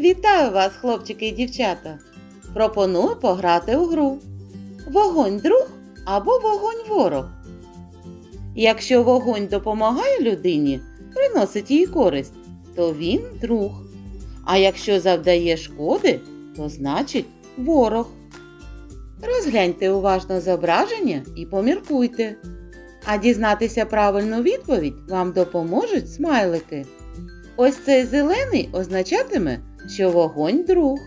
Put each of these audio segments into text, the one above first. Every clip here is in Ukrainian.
Вітаю вас, хлопчики і дівчата! Пропоную пограти у гру. Вогонь друг або вогонь ворог. Якщо вогонь допомагає людині, приносить їй користь, то він друг. А якщо завдає шкоди, то значить ворог. Розгляньте уважно зображення і поміркуйте. А дізнатися правильну відповідь вам допоможуть смайлики. Ось цей зелений означатиме, що вогонь друг,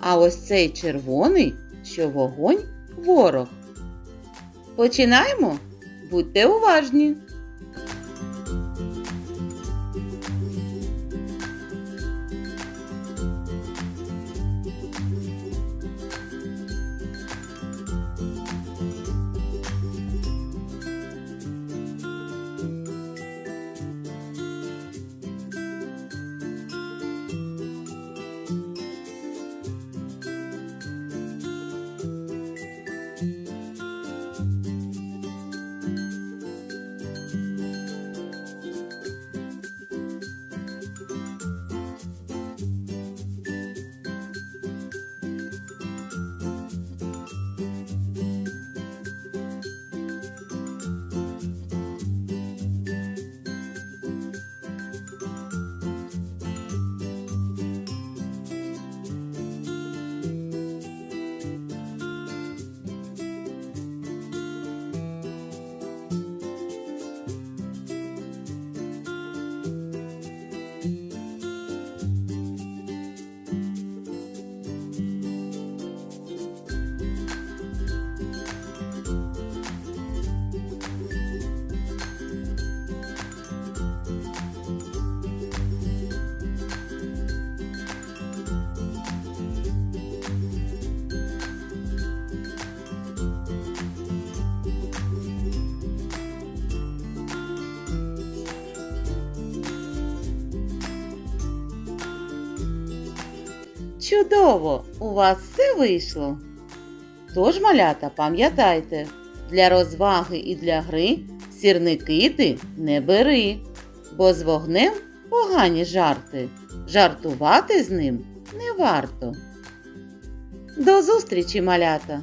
а ось цей червоний, що вогонь ворог. Починаємо? Будьте уважні! Чудово! У вас все вийшло. Тож, малята, пам'ятайте, для розваги і для гри сірники ти не бери, бо з вогнем погані жарти. Жартувати з ним не варто. До зустрічі, малята!